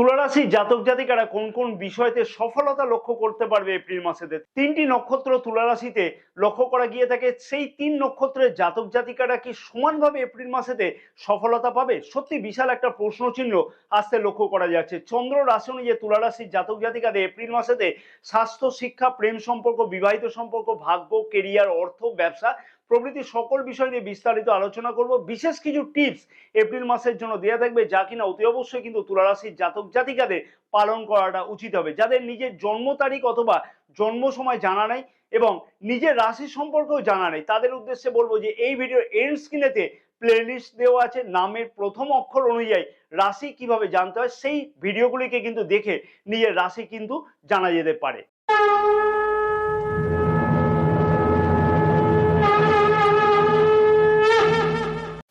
তুলারাশি জাতক জাতিকারা কোন কোন বিষয়তে সফলতা লক্ষ্য করতে পারবে এপ্রিল মাসেতে তিনটি নক্ষত্র তুলারাশিতে লক্ষ্য করা গিয়ে থাকে, সেই তিন নক্ষত্রের জাতক জাতিকারা কি সমানভাবে এপ্রিল মাসেতে সফলতা পাবে? সত্যি বিশাল একটা প্রশ্ন চিহ্ন আসতে লক্ষ্য করা যাচ্ছে। চন্দ্র রাশি অনুযায়ী তুলারাশির জাতক জাতিকাদের এপ্রিল মাসেতে স্বাস্থ্য, শিক্ষা, প্রেম সম্পর্ক, বিবাহিত সম্পর্ক, ভাগ্য কেরিয়ার অর্থ, ব্যবসা প্রভৃতি সকল বিষয় নিয়ে বিস্তারিত আলোচনা করব। বিশেষ কিছু টিপস এপ্রিল মাসের জন্য দেওয়া থাকবে, যা কিনা অতি অবশ্যই কিন্তু তুলারাশির জাতক জাতিকাদের পালন করাটা উচিত হবে। যাদের নিজের জন্ম তারিখ অথবা জন্ম সময় জানা নেই এবং নিজের রাশি সম্পর্কেও জানা নেই, তাদের উদ্দেশ্যে বলব যে এই ভিডিওর এন্ড স্ক্রিনেতে প্লেলিস্ট দেওয়া আছে। নামের প্রথম অক্ষর অনুযায়ী রাশি কীভাবে জানতে হয়, সেই ভিডিওগুলিকে কিন্তু দেখে নিজের রাশি কিন্তু জানা যেতে পারে।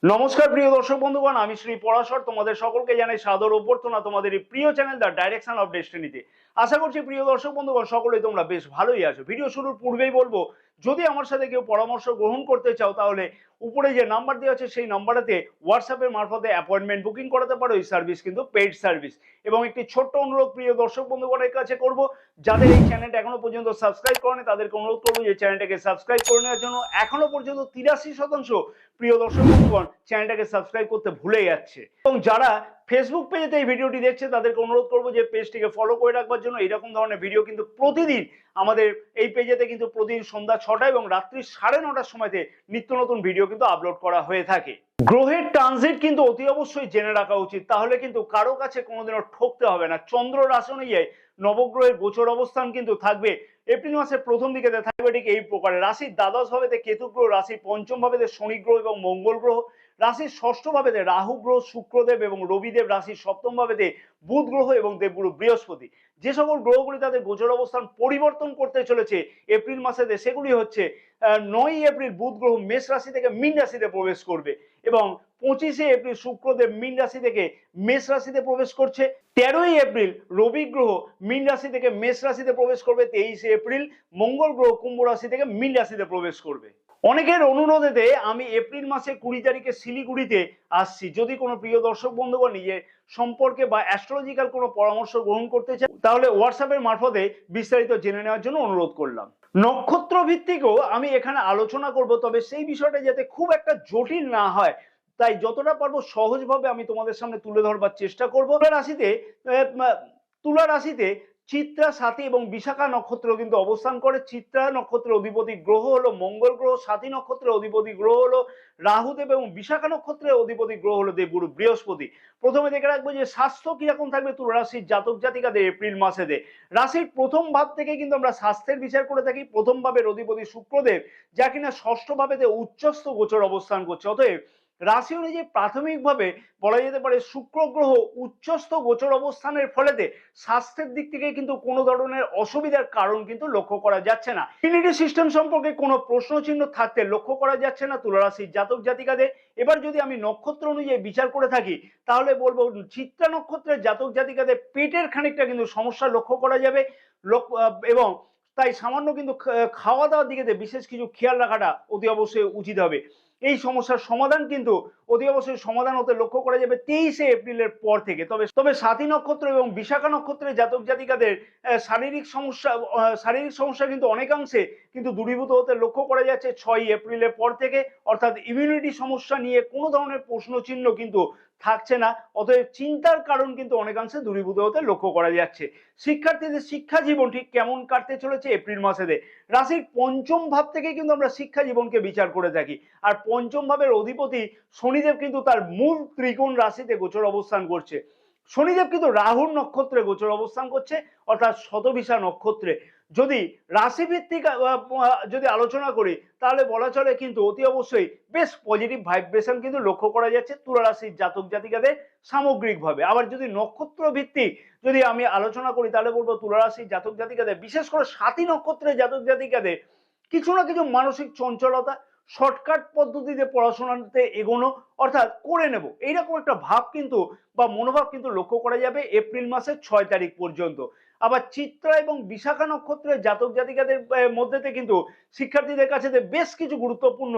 নমস্কার, প্রিয় দর্শক বন্ধুগণ, আমি শ্রী পরাশর। তোমাদের সকলকে জানাই সাদর অভ্যর্থনা, তোমাদের এই প্রিয় চ্যানেল দ্য ডাইরেকশন অফ ডেস্টিনিতে আশা করছি, প্রিয় দর্শক বন্ধুগণ, সকলেই তোমরা বেশ ভালোই আছো। ভিডিও শুরুর পূর্বেই বলব, যদি আমার সাথে কেউ পরামর্শ গ্রহণ করতে চাও, তাহলে উপরে যে নাম্বার দেওয়া আছে, সেই নাম্বারেতে হোয়াটসঅ্যাপের মারফতে অ্যাপয়েন্টমেন্ট বুকিং করাতে পারো, এই সার্ভিস কিন্তু পেইড সার্ভিস এবং একটি ছোট্ট অনুরোধ, প্রিয় দর্শক বন্ধুগণের কাছে করব, যাদের এই চ্যানেলটা এখনও পর্যন্ত সাবস্ক্রাইব করেনি, তাদেরকে অনুরোধ করব যে চ্যানেলটাকে সাবস্ক্রাইব করে নেওয়ার জন্য এখনও পর্যন্ত তিরাশি শতাংশ, প্রিয় দর্শক বন্ধুগণ চ্যানেলটাকে সাবস্ক্রাইব করতে ভুলে যাচ্ছে। এবং যারা ফেসবুক পেজেতে এই ভিডিওটি দেখছে, তাদেরকে অনুরোধ করব যে পেজটিকে ফলো করে রাখবার জন্য। এরকম ধরনের ভিডিও কিন্তু প্রতিদিন আমাদের এই পেজেতে কিন্তু প্রতিদিন সন্ধ্যা ছটা এবং রাত্রি সাড়ে নটার সময়তে নিত্য নতুন ভিডিও কিন্তু আপলোড করা হয়ে থাকে। গ্রহের ট্রানজিট কিন্তু অতি অবশ্যই জেনে রাখা উচিত। তাহলে কিন্তু কারও কাছে কোনোদিনও ঠকতে হবে না। চন্দ্র রাশি অনুযায়ী নবগ্রহের গোচর অবস্থান কিন্তু থাকবে। এপ্রিল মাসের প্রথম দিকে থাকবে ঠিক এই প্রকারে। রাশির দ্বাদশ ভাবেতে কেতু গ্রহ রাশির পঞ্চম ভাবেতে শনি গ্রহ এবং মঙ্গল গ্রহ। রাশির ষষ্ঠ ভাবেতে রাহু, গ্রহ, শুক্রদেব এবং রবিদেব রাশির সপ্তম ভাবেতে বুধ গ্রহ এবং দেবগুরু বৃহস্পতি। যে সকল গ্রহগুলি তাদের গোচর অবস্থান পরিবর্তন করতে চলেছে এপ্রিল মাসেতে সেগুলি হচ্ছে নয় এপ্রিল বুধ গ্রহ মেষ রাশি থেকে মীন রাশিতে প্রবেশ করবে এবং পঁচিশে এপ্রিল শুক্রদেব মীন রাশি থেকে মেষ রাশিতে প্রবেশ করছে। তেরোই এপ্রিল রবি গ্রহ মীন রাশি থেকে মেষ রাশিতে প্রবেশ করবে। তেইশে এপ্রিল মঙ্গল গ্রহ কুম্ভ রাশি থেকে মীন রাশিতে প্রবেশ করবে। অনেকের অনুরোধেতে আমি এপ্রিল মাসে কুড়ি তারিখে শিলিগুড়িতে আসছি। যদি কোনো প্রিয় দর্শক বন্ধুগণ নিজের সম্পর্কে বা অ্যাস্ট্রোলজিক্যাল কোনো পরামর্শ গ্রহণ করতে চান, তাহলে হোয়াটসঅ্যাপের মারফতে বিস্তারিত জেনে নেওয়ার জন্য অনুরোধ করলাম। নক্ষত্র ভিত্তিকও আমি এখানে আলোচনা করব, তবে সেই বিষয়টা যাতে খুব একটা জটিল না হয়, তাই যতটা পারব সহজভাবে আমি তোমাদের সামনে তুলে ধরবার চেষ্টা করব। রাশিতে তুলা রাশিতে চিত্রা সাথী এবং বিশাখা নক্ষত্র কিন্তু অবস্থান করে। চিত্রা নক্ষত্রের অধিপতি গ্রহ হলো মঙ্গল গ্রহ সাথী নক্ষত্রের অধিপতি গ্রহ হলো রাহুদেব এবং বিশাখা নক্ষত্রের অধিপতি গ্রহ হলো দেবগুরু বৃহস্পতি। প্রথমে দেখে রাখব যে স্বাস্থ্য কীরকম থাকবে তুলা রাশির জাতক জাতিকাদের এপ্রিল মাসে মাসেতে রাশির প্রথম ভাব থেকে কিন্তু আমরা স্বাস্থ্যের বিচার করে থাকি। প্রথম ভাবের অধিপতি শুক্রদেব, যা কিনা ষষ্ঠ ভাবেতে উচ্চস্থ গোচর অবস্থান করছে। অতএব রাশি অনুযায়ী প্রাথমিকভাবে বলা যেতে পারে শুক্র গ্রহ উচ্চস্থ গোচর অবস্থানের ফলেতে স্বাস্থ্যের দিক থেকে কিন্তু কোনো ধরনের অসুবিধার কারণ কিন্তু লক্ষ্য করা যাচ্ছে না। ইমিউনিটি সিস্টেম সম্পর্কে কোনো প্রশ্ন চিহ্ন থাকতে লক্ষ্য করা যাচ্ছে না তুলারাশির জাতক জাতিকাদের। এবার যদি আমি নক্ষত্র অনুযায়ী বিচার করে থাকি, তাহলে বলব চিত্রা নক্ষত্রের জাতক জাতিকাদের পেটের খানিকটা কিন্তু সমস্যা লক্ষ্য করা যাবে। এবং তাই সামান্য কিন্তু খাওয়া দাওয়ার দিকে বিশেষ কিছু খেয়াল রাখাটা অতি অবশ্যই উচিত হবে। এই সমস্যার সমাধান কিন্তু অতি অবশ্যই সমাধান হতে লক্ষ্য করা যাবে তেইশে এপ্রিলের পর থেকে। তবে তবে সাথী নক্ষত্র এবং বিশাখা নক্ষত্রের জাতক জাতিকাদের শারীরিক সমস্যা শারীরিক সমস্যা কিন্তু অনেকাংশে কিন্তু দূরীভূত হতে লক্ষ্য করা যাচ্ছে ছয় এপ্রিলের পর থেকে। অর্থাৎ ইমিউনিটি সমস্যা নিয়ে কোনো ধরনের প্রশ্ন চিহ্ন কিন্তু থাকছে না। অতএব চিন্তার কারণ কিন্তু অনেকাংশে দূরীভূত হতে লক্ষ্য করা যাচ্ছে। শিক্ষার্থীদের শিক্ষা জীবন ঠিক কেমন কাটতে চলেছে এপ্রিল মাসেতে রাশির পঞ্চম ভাব থেকে কিন্তু আমরা শিক্ষা জীবনকে বিচার করে থাকি। আর পঞ্চম ভাবের অধিপতি শনিদেব কিন্তু তার মূল ত্রিকোণ রাশিতে গোচর অবস্থান করছে। শনিদেব কিন্তু রাহুর নক্ষত্রে গোচর অবস্থান করছে, অর্থাৎ শতবিশা নক্ষত্রে। যদি রাশিভিত্তিক যদি আলোচনা করি, তাহলে বলা চলে কিন্তু অতি অবশ্যই বেশ পজিটিভ ভাইব্রেশন কিন্তু লক্ষ্য করা যাচ্ছে তুলা রাশির জাতক জাতিকাদের সামগ্রিকভাবে। আবার যদি নক্ষত্র ভিত্তিক যদি আমি আলোচনা করি, তাহলে বলব তুলা রাশির জাতক জাতিকাদের, বিশেষ করে সাতী নক্ষত্রের জাতক জাতিকাদের, কিছু না কিছু মানসিক চঞ্চলতা শর্টকাট পদ্ধতিতে পড়াশোনাতে এগোনো, অর্থাৎ করে নেব। এইরকম একটা ভাব কিন্তু বা মনোভাব কিন্তু লক্ষ্য করা যাবে এপ্রিল মাসের ছয় তারিখ পর্যন্ত। আবার চিত্রা এবং বিশাখা নক্ষত্রের জাতক জাতিকাদের মধ্যেতে কিন্তু শিক্ষার্থীদের কাছে বেশ কিছু গুরুত্বপূর্ণ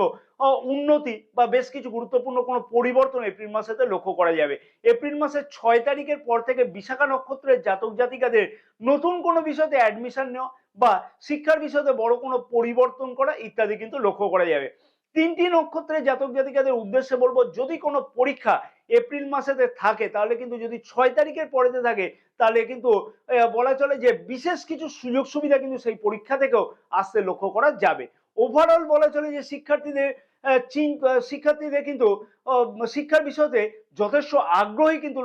উন্নতি বা বেশ কিছু গুরুত্বপূর্ণ কোনো পরিবর্তন এপ্রিল মাসেতে লক্ষ্য করা যাবে। এপ্রিল মাসের ছয় তারিখের পর থেকে বিশাখা নক্ষত্রের জাতক জাতিকাদের নতুন কোনো বিষয়তে অ্যাডমিশন নেওয়া বা শিক্ষার বিষয়তে বড় কোনো পরিবর্তন করা ইত্যাদি কিন্তু লক্ষ্য করা যাবে। তিনটি নক্ষত্রের জাতক জাতিকাদের উদ্দেশ্যে বলব, যদি কোনো পরীক্ষা এপ্রিল মাসেতে থাকে, তাহলে কিন্তু যদি ছয় তারিখের পরেতে থাকে, তাহলে কিন্তু বলা চলে যে বিশেষ কিছু সুযোগ সুবিধা কিন্তু সেই পরীক্ষা থেকেও আসতে লক্ষ্য করা যাবে। ওভারঅল বলা চলে যে শিক্ষার্থীদের শিক্ষার্থীদের কিন্তু শিক্ষার বিষয়তে যথেষ্ট আগ্রহী কিন্তু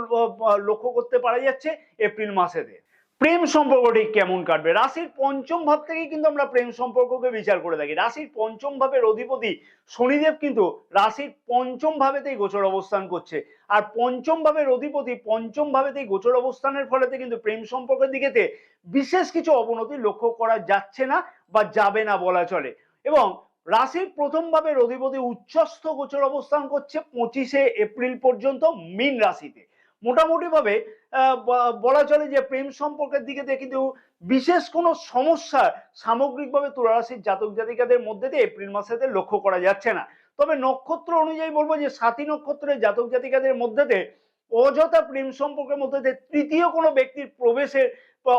লক্ষ্য করতে পারা যাচ্ছে এপ্রিল মাসেতে। প্রেম সম্পর্কটি কেমন কাটবে? রাশির পঞ্চম ভাব থেকেই কিন্তু আমরা প্রেম সম্পর্ককে বিচার করে থাকি। রাশির পঞ্চম ভাবের অধিপতি শনিদেব কিন্তু রাশির পঞ্চম ভাবেতেই গোচর অবস্থান করছে। আর পঞ্চম ভাবের অধিপতি পঞ্চম ভাবেতেই গোচর অবস্থানের ফলেতে কিন্তু প্রেম সম্পর্কের দিকেতে বিশেষ কিছু অবনতি লক্ষ্য করা যাচ্ছে না বা যাবে না বলা চলে। এবং রাশির প্রথম ভাবের অধিপতি উচ্চস্থ গোচর অবস্থান করছে পঁচিশে এপ্রিল পর্যন্ত মীন রাশিতে। মোটামুটি ভাবে বলা চলে যে প্রেম সম্পর্কের দিকে দিয়ে কিন্তু বিশেষ কোনো সমস্যা সামগ্রিকভাবে তুলা রাশির জাতক জাতিকাদের মধ্যে দিয়ে এপ্রিল মাসেতে লক্ষ্য করা যাচ্ছে না। তবে নক্ষত্র অনুযায়ী বলব যে সাতী নক্ষত্রের জাতক জাতিকাদের মধ্যে অযথা প্রেম সম্পর্কের মধ্যে তৃতীয় কোনো ব্যক্তির প্রবেশের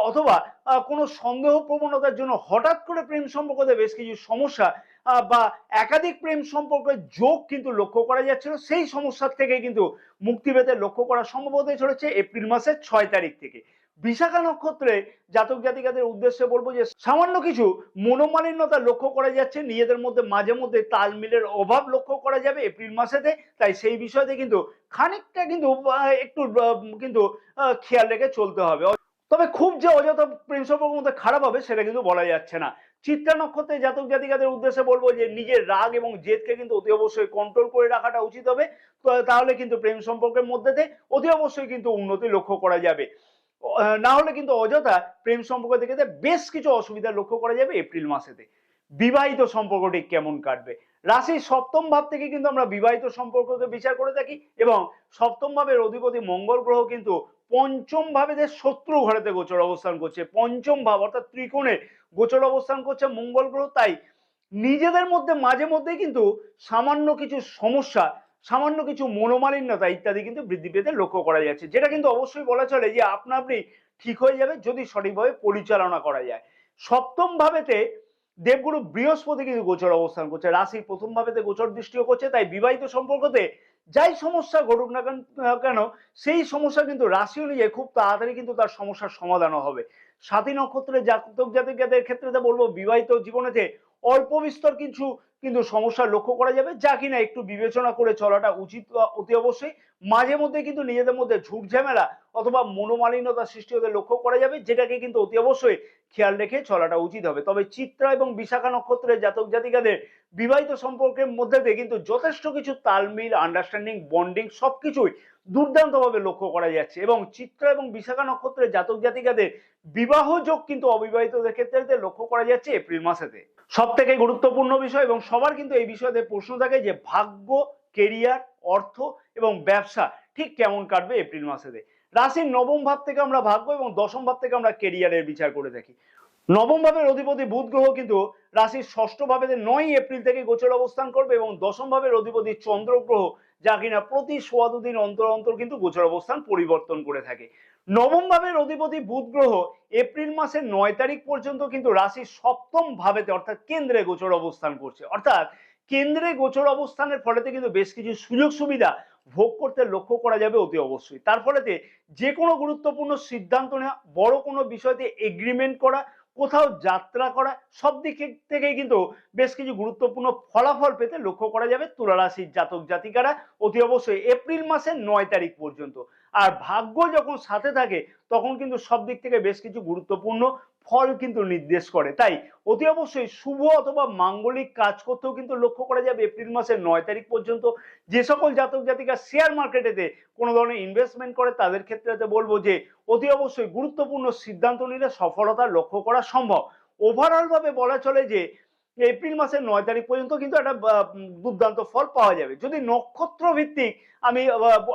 অথবা কোনো সন্দেহ প্রবণতার জন্য হঠাৎ করে প্রেম সম্পর্কতে বেশ কিছু সমস্যা বা একাধিক প্রেম সম্পর্কের যোগ কিন্তু লক্ষ্য করা যাচ্ছিল। সেই সমস্যার থেকে কিন্তু মুক্তি পেতে লক্ষ্য করা সম্ভব হতে চলেছে এপ্রিল মাসের ছয় তারিখ থেকে। বিশাখা নক্ষত্রে জাতক জাতিকাদের উদ্দেশ্যে বলব যে, সামান্য কিছু মনোমালিন্যতা লক্ষ্য করা যাচ্ছে। নিজেদের মধ্যে মাঝে মধ্যে তাল মিলের অভাব লক্ষ্য করা যাবে এপ্রিল মাসেতে। তাই সেই বিষয়তে কিন্তু খানিকটা কিন্তু একটু কিন্তু খেয়াল রেখে চলতে হবে। তবে খুব যে অযথা প্রেম সম্পর্কের মধ্যে খারাপ হবে, সেটা কিন্তু বলা যাচ্ছে না। চিত্রা নক্ষত্রে জাতক জাতিকাদের উদ্দেশ্যে বলব যে নিজের রাগ এবং জেদকে কিন্তু অতি অবশ্যই কন্ট্রোল করে রাখাটা উচিত হবে। তাহলে কিন্তু প্রেম সম্পর্কের মধ্যে দিয়ে অতি অবশ্যই কিন্তু উন্নতি লক্ষ্য করা যাবে। না হলে কিন্তু অযথা প্রেম সম্পর্ক থেকে বেশ কিছু অসুবিধা লক্ষ্য করা যাবে এপ্রিল মাসেতে। বিবাহিত সম্পর্কটি কেমন কাটবে? রাশির সপ্তম ভাব থেকে কিন্তু আমরা বিবাহিত সম্পর্ককে বিচার করে থাকি এবং সপ্তম ভাবের অধিপতি মঙ্গল গ্রহ কিন্তু পঞ্চম ভাবেদের শত্রু ঘরেতে গোচর অবস্থান করছে, পঞ্চম ভাব অর্থাৎ ত্রিকোণে গোচর অবস্থান করছে মঙ্গল গ্রহ, তাই নিজেদের মধ্যে মাঝে মধ্যে কিন্তু সামান্য কিছু সমস্যা, সামান্য কিছু মনোমালিন্যতা ইত্যাদি কিন্তু বৃদ্ধি পেতে লক্ষ্য করা যাচ্ছে, যেটা কিন্তু অবশ্যই বলা চলে যে আপনা আপনি ঠিক হয়ে যাবে যদি সঠিকভাবে পরিচালনা করা যায়। সপ্তম ভাবেতে দেবগুরু বৃহস্পতি কিন্তু গোচর অবস্থান করছে রাশির প্রথম ভাবেতে গোচর দৃষ্টিও করছে, তাই বিবাহিত সম্পর্কতে যাই সমস্যা ঘটুক না কেন- সেই সমস্যা কিন্তু রাশি অনুযায়ী খুব তাড়াতাড়ি কিন্তু তার সমস্যার সমাধানও হবে। সাথী নক্ষত্রের জাতক জাতিকাদের ক্ষেত্রে যা বলব, বিবাহিত জীবনেতে অল্প বিস্তর কিছু কিন্তু সমস্যা লক্ষ্য করা যাবে। যা কিনা একটু বিবেচনা করে চলাটা উচিত অতি অবশ্যই। মাঝে মধ্যে কিন্তু নিজেদের মধ্যে ঝুট ঝামেলা অথবা মনোমালিন্যতা সৃষ্টি হতে লক্ষ্য করা যাবে, যেটাকে কিন্তু অতি অবশ্যই খেয়াল রেখে চলাটা উচিত হবে। তবে চিত্রা এবং বিশাখা নক্ষত্রের জাতক জাতিকাদের বিবাহিত সম্পর্কের মধ্যে দিয়ে কিন্তু যথেষ্ট কিছু তালমিল আন্ডারস্ট্যান্ডিং বন্ডিং সবকিছুই দুর্দান্তভাবে লক্ষ্য করা যাচ্ছে এবং চিত্র এবং বিশাখা নক্ষত্রের জাতক জাতিকাদের বিবাহ যোগ কিন্তু অবিবাহিতদের ক্ষেত্রে লক্ষ্য করা যাচ্ছে এপ্রিল মাসেতে। সব থেকে গুরুত্বপূর্ণ বিষয় এবং সবার কিন্তু এই বিষয়তে প্রশ্ন থাকে যে ভাগ্য, কেরিয়ার, অর্থ এবং ব্যবসা ঠিক কেমন কাটবে এপ্রিল মাসেতে। রাশির নবম ভাব থেকে আমরা ভাগ্য এবং দশম ভাব থেকে আমরা কেরিয়ারের বিচার করে থাকি। নবম ভাবের অধিপতি বুধ গ্রহ কিন্তু রাশির ষষ্ঠ ভাবে নয় এপ্রিল থেকে গোচর অবস্থান করবে এবং দশম ভাবের অধিপতি চন্দ্র গ্রহ যা কিনা প্রতি সোয়া দুদিন অন্তর অন্তর কিন্তু গোচর অবস্থান পরিবর্তন করে থাকে। নবম ভাবের অধিপতি বুধ গ্রহ এপ্রিল মাসের নয় তারিখ পর্যন্ত কিন্তু রাশির সপ্তম ভাবেতে অর্থাৎ কেন্দ্রে গোচর অবস্থান করছে। অর্থাৎ কেন্দ্রে গোচর অবস্থানের ফলেতে কিন্তু বেশ কিছু সুযোগ সুবিধা ভোগ করতে লক্ষ্য করা যাবে অতি অবশ্যই। তার ফলেতে যে কোনো গুরুত্বপূর্ণ সিদ্ধান্ত নেওয়া, বড় কোনো বিষয়তে এগ্রিমেন্ট করা কোথাও যাত্রা করা, সব দিক থেকেই কিন্তু বেশ কিছু গুরুত্বপূর্ণ ফলাফল পেতে লক্ষ্য করা যাবে তুলারাশির জাতক জাতিকারা অতি অবশ্যই এপ্রিল মাসের নয় তারিখ পর্যন্ত। আর ভাগ্য যখন সাথে থাকে, তখন কিন্তু সব দিক থেকে বেশ কিছু গুরুত্বপূর্ণ ফল কিন্তু নির্দেশ করে। তাই অতি অবশ্যই শুভ অথবা মাঙ্গলিক কাজ করতেও কিন্তু লক্ষ্য করা যাবে এপ্রিল মাসের নয় তারিখ পর্যন্ত। যে সকল জাতক জাতিকা শেয়ার মার্কেটেতে কোনো ধরনের ইনভেস্টমেন্ট করে, তাদের ক্ষেত্রে বলব যে অতি অবশ্যই গুরুত্বপূর্ণ সিদ্ধান্ত নিলে সফলতা লক্ষ্য করা সম্ভব। ওভারঅলভাবে বলা চলে যে এপ্রিল মাসের নয় তারিখ পর্যন্ত কিন্তু একটা দুর্দান্ত ফল পাওয়া যাবে। যদি নক্ষত্র ভিত্তিক আমি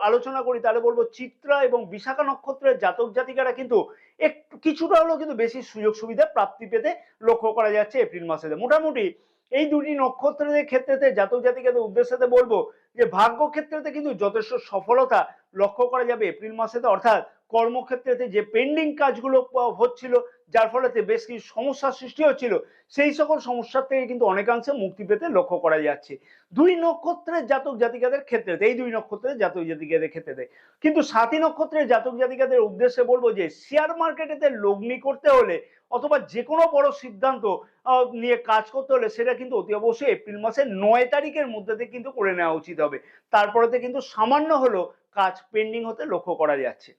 আলোচনা করি, তাহলে বলব চিত্রা এবং বিশাখা নক্ষত্রের জাতক জাতিকারা কিন্তু একটু কিছুটা হলেও কিন্তু বেশি সুযোগ সুবিধা প্রাপ্তি পেতে লক্ষ্য করা যাচ্ছে এপ্রিল মাসেতে। মোটামুটি এই দুটি নক্ষত্রের ক্ষেত্রেতে, জাতক জাতিকাদের উদ্দেশ্যে বলব যে ভাগ্য ক্ষেত্রেতে কিন্তু যথেষ্ট সফলতা লক্ষ্য করা যাবে এপ্রিল মাসেতে। অর্থাৎ কর্মক্ষেত্রেতে যে পেন্ডিং কাজগুলো হচ্ছিল যার ফলেতে বেশ কিছু সমস্যার সৃষ্টি হচ্ছিল। সেই সকল সমস্যার থেকে কিন্তু অনেকাংশে মুক্তি পেতে লক্ষ্য করা যাচ্ছে। দুই নক্ষত্রের জাতক জাতিকাদের ক্ষেত্রে এই দুই নক্ষত্রের জাতক জাতিকাদের ক্ষেত্রে কিন্তু সাতী নক্ষত্রের জাতক জাতিকাদের উদ্দেশ্যে বলব যে শেয়ার মার্কেটেতে লগ্নি করতে হলে অথবা যে কোনো বড় সিদ্ধান্ত নিয়ে কাজ করতে হলে সেটা কিন্তু অতি অবশ্যই এপ্রিল মাসের নয় তারিখের মধ্যে থেকে কিন্তু করে নেওয়া উচিত হবে। তারপরেতে কিন্তু সামান্য হলো কাজ পেন্ডিং হতে লক্ষ্য করা যাচ্ছে।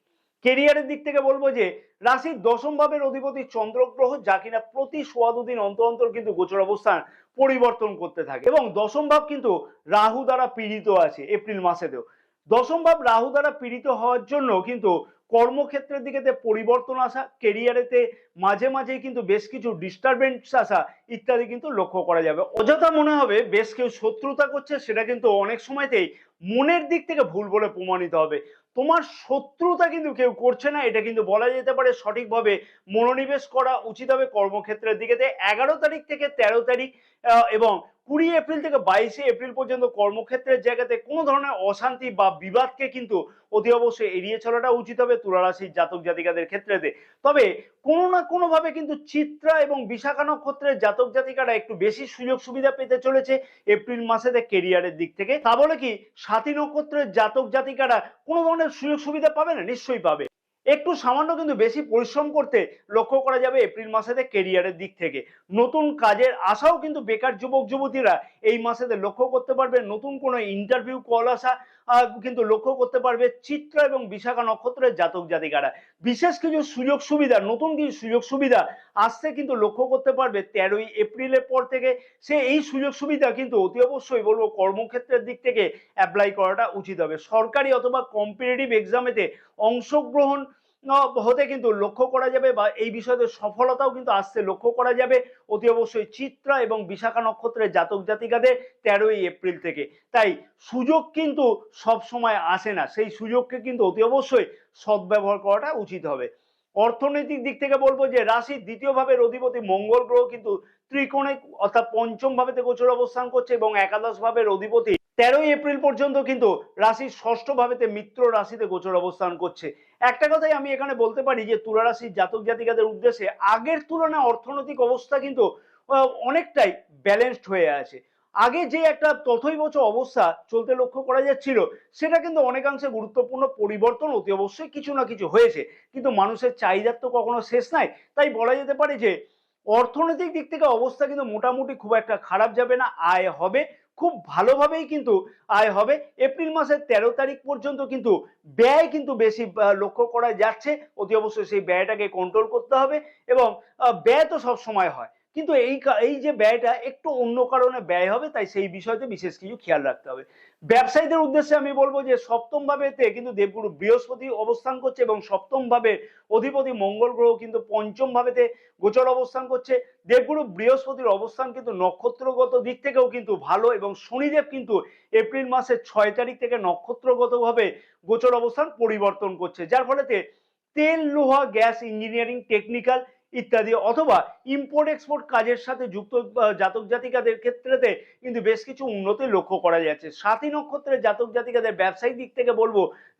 কেরিয়ারের দিক থেকে বলব যে, রাশির দশম ভাবের অধিপতি চন্দ্রগ্রহ, যা কিনা প্রতি সোয়া দুদিন অন্তর অন্তর কিন্তু গোচর অবস্থান পরিবর্তন করতে থাকে এবং দশম ভাব কিন্তু রাহু দ্বারা পীড়িত আছে এপ্রিল মাসেতেও। দশম ভাব রাহু দ্বারা পীড়িত হওয়ার জন্য কিন্তু কর্মক্ষেত্রের দিকেতে পরিবর্তন আসা কেরিয়ারেতে মাঝে মাঝেই কিন্তু বেশ কিছু ডিস্টারবেন্স আসা ইত্যাদি কিন্তু লক্ষ্য করা যাবে। অযথা মনে হবে বেশ কেউ শত্রুতা করছে, সেটা কিন্তু অনেক সময়তেই মনের দিক থেকে ভুল বলে প্রমাণিত হবে। তোমার শত্রুতা কিন্তু কেউ করছে না এটা কিন্তু বলা যেতে পারে সঠিকভাবে মনোনিবেশ করা উচিত হবে কর্মক্ষেত্রের দিকেতে। এগারো তারিখ থেকে তেরো তারিখ আহ, এবং কুড়ি এপ্রিল থেকে বাইশে এপ্রিল পর্যন্ত কর্মক্ষেত্রের জায়গাতে কোনো ধরনের অশান্তি বা বিবাদকে কিন্তু অতি অবশ্যই এড়িয়ে চলাটা উচিত হবে তুলারাশির জাতক জাতিকাদের ক্ষেত্রেতে। তবে কোনো না কোনোভাবে কিন্তু চিত্রা এবং বিশাখা নক্ষত্রের জাতক জাতিকারা একটু বেশি সুযোগ সুবিধা পেতে চলেছে এপ্রিল মাসেতে কেরিয়ারের দিক থেকে। তা বলে কি সাথী নক্ষত্রের জাতক জাতিকারা কোনো ধরনের সুযোগ সুবিধা পাবে না? নিশ্চয়ই পাবে। একটু সামান্য কিন্তু বেশি পরিশ্রম করতে লক্ষ্য করা যাবে এপ্রিল মাসেতে কেরিয়ারের দিক থেকে। নতুন কাজের আশাও কিন্তু বেকার যুবক যুবতীরা এই মাসেতে লক্ষ্য করতে পারবে। নতুন কোনো ইন্টারভিউ কল আসা কিন্তু লক্ষ্য করতে পারবে চিত্র এবং বিশাখা নক্ষত্রের জাতক জাতিকারা। বিশেষ কিছু সুযোগ সুবিধা, নতুন কিছু সুযোগ সুবিধা আসতে কিন্তু লক্ষ্য করতে পারবে তেরোই এপ্রিলের পর থেকে সে এই সুযোগ সুবিধা কিন্তু অতি অবশ্যই বলব কর্মক্ষেত্রের দিক থেকে অ্যাপ্লাই করাটা উচিত হবে। সরকারি অথবা কম্পিটিটিভ এক্সামেতে অংশগ্রহণ হতে কিন্তু লক্ষ্য করা যাবে বা এই বিষয়ে সফলতাও কিন্তু আসতে লক্ষ্য করা যাবে অতি অবশ্যই চিত্রা এবং বিশাখা নক্ষত্রের জাতক জাতিকাদের তেরোই এপ্রিল থেকে। তাই সুযোগ কিন্তু সব সময় আসে না, সেই সুযোগকে কিন্তু অতি অবশ্যই সদ্ব্যবহার করাটা উচিত হবে। অর্থনৈতিক দিক থেকে বলব যে রাশির দ্বিতীয় ভাবের অধিপতি মঙ্গল গ্রহ কিন্তু ত্রিকোণে অর্থাৎ পঞ্চম ভাবেতে গোচর অবস্থান করছে এবং একাদশ ভাবের অধিপতি তেরোই এপ্রিল পর্যন্ত কিন্তু রাশির ষষ্ঠ ভাবেতে মিত্র রাশিতে গোচর অবস্থান করছে। একটা কথাই আমি এখানে বলতে পারি যে তুলা রাশির জাতক জাতিকাদের উদ্দেশ্যে আগের তুলনায় অর্থনৈতিক অবস্থা কিন্তু অনেকটাই ব্যালেন্সড হয়ে আছে। আগে যে একটা তথৈবচ অবস্থা চলতে লক্ষ্য করা যাচ্ছিল, সেটা কিন্তু অনেকাংশে গুরুত্বপূর্ণ পরিবর্তন অতি অবশ্যই কিছু না কিছু হয়েছে। কিন্তু মানুষের চাহিদার তো কখনো শেষ নাই। তাই বলা যেতে পারে যে, অর্থনৈতিক দিক থেকে অবস্থা কিন্তু মোটামুটি খুব একটা খারাপ যাবে না, আয় হবে। খুব ভালোভাবেই কিন্তু আয় হবে। এপ্রিল মাসের তেরো তারিখ পর্যন্ত কিন্তু ব্যয় কিন্তু বেশি লক্ষ্য করা যাচ্ছে। অতি অবশ্যই সেই ব্যয়টাকে কন্ট্রোল করতে হবে এবং ব্যয় তো সব সময় হয়। কিন্তু এই এই যে ব্যয়টা একটু অন্য কারণে ব্যয় হবে, তাই সেই বিষয়তে বিশেষ কিছু খেয়াল রাখতে হবে। ব্যবসায়ীদের উদ্দেশ্যে আমি বলব যে সপ্তম ভাবেতে কিন্তু দেবগুরু বৃহস্পতি অবস্থান করছে এবং সপ্তম ভাবে অধিপতি মঙ্গল গ্রহ কিন্তু পঞ্চম ভাবেতে গোচর অবস্থান করছে। দেবগুরু বৃহস্পতির অবস্থান কিন্তু নক্ষত্রগত দিক থেকেও কিন্তু ভালো এবং শনিদেব কিন্তু এপ্রিল মাসের ছয় তারিখ থেকে নক্ষত্রগতভাবে গোচর অবস্থান পরিবর্তন করছে। যার ফলেতে তেল, লোহা, গ্যাস, ইঞ্জিনিয়ারিং, টেকনিক্যাল ইত্যাদি, অথবা ইম্পোর্ট এক্সপোর্ট কাজের সাথে যুক্ত জাতক জাতিকাদের ক্ষেত্রেতে কিন্তু বেশ কিছু উন্নতি লক্ষ্য করা যাচ্ছে। সাতই নক্ষত্রের জাতক জাতিকাদের ব্যবসায়িক দিক থেকে বলব,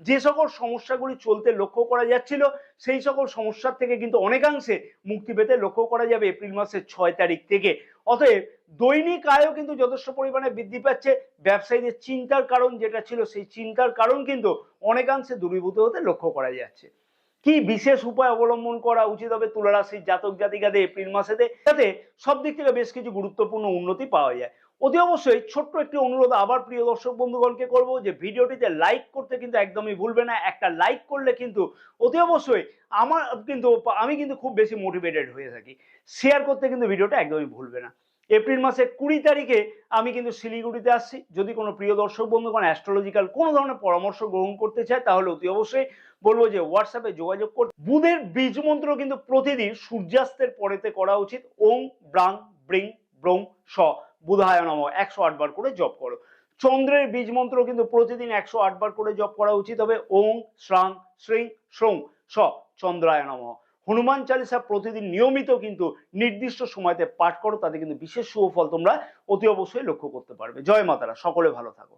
যে সকল সমস্যাগুলি চলতে লক্ষ্য করা যাচ্ছিল, সেই সকল সমস্যার থেকে কিন্তু অনেকাংশে মুক্তি পেতে লক্ষ্য করা যাবে এপ্রিল মাসের ছয় তারিখ থেকে। অতএব দৈনিক আয়ও কিন্তু যথেষ্ট পরিমাণে বৃদ্ধি পাচ্ছে। ব্যবসায়ীদের চিন্তার কারণ যেটা ছিল, সেই চিন্তার কারণ কিন্তু অনেকাংশে দূরীভূত হতে লক্ষ্য করা যাচ্ছে। কি বিশেষ উপায় অবলম্বন করা উচিত হবে তুলা রাশির জাতক জাতিকাদের এপ্রিল মাসেতে যাতে সব দিক থেকে বেশ কিছু গুরুত্বপূর্ণ উন্নতি পাওয়া যায়? অতি অবশ্যই ছোট্ট একটি অনুরোধ আবার প্রিয় দর্শক বন্ধুগণকে করব যে ভিডিওটিতে লাইক করতে কিন্তু একদমই ভুলবে না। একটা লাইক করলে কিন্তু অতি অবশ্যই আমার কিন্তু, আমি কিন্তু খুব বেশি মোটিভেটেড হয়ে থাকি। শেয়ার করতে কিন্তু ভিডিওটা একদমই ভুলবে না। এপ্রিল মাসের কুড়ি তারিখে আমি কিন্তু শিলিগুড়িতে আসছি। যদি কোনো প্রিয় দর্শক, বন্ধুগণ অ্যাস্ট্রোলজিক্যাল কোনো ধরনের পরামর্শ গ্রহণ করতে চায়, তাহলে অতি অবশ্যই বলব যে হোয়াটসঅ্যাপে যোগাযোগ কর বুধের বীজ মন্ত্র কিন্তু প্রতিদিন সূর্যাস্তের পরেতে করা উচিত। ওং ব্রাং ব্রিং ব্রং স বুধায় নম, একশো আটবার করে জপ করো। চন্দ্রের বীজ মন্ত্র কিন্তু প্রতিদিন একশো আটবার করে জপ করা উচিত। হবে ওং শ্রাং শ্রীং শ্রং স চন্দ্রায় নম। হনুমান চালিসা প্রতিদিন নিয়মিত কিন্তু নির্দিষ্ট সময়তে পাঠ করো, তাতে কিন্তু বিশেষ সুফল তোমরা অতি অবশ্যই লক্ষ্য করতে পারবে। জয় মাতারা, সকলে ভালো থাকো।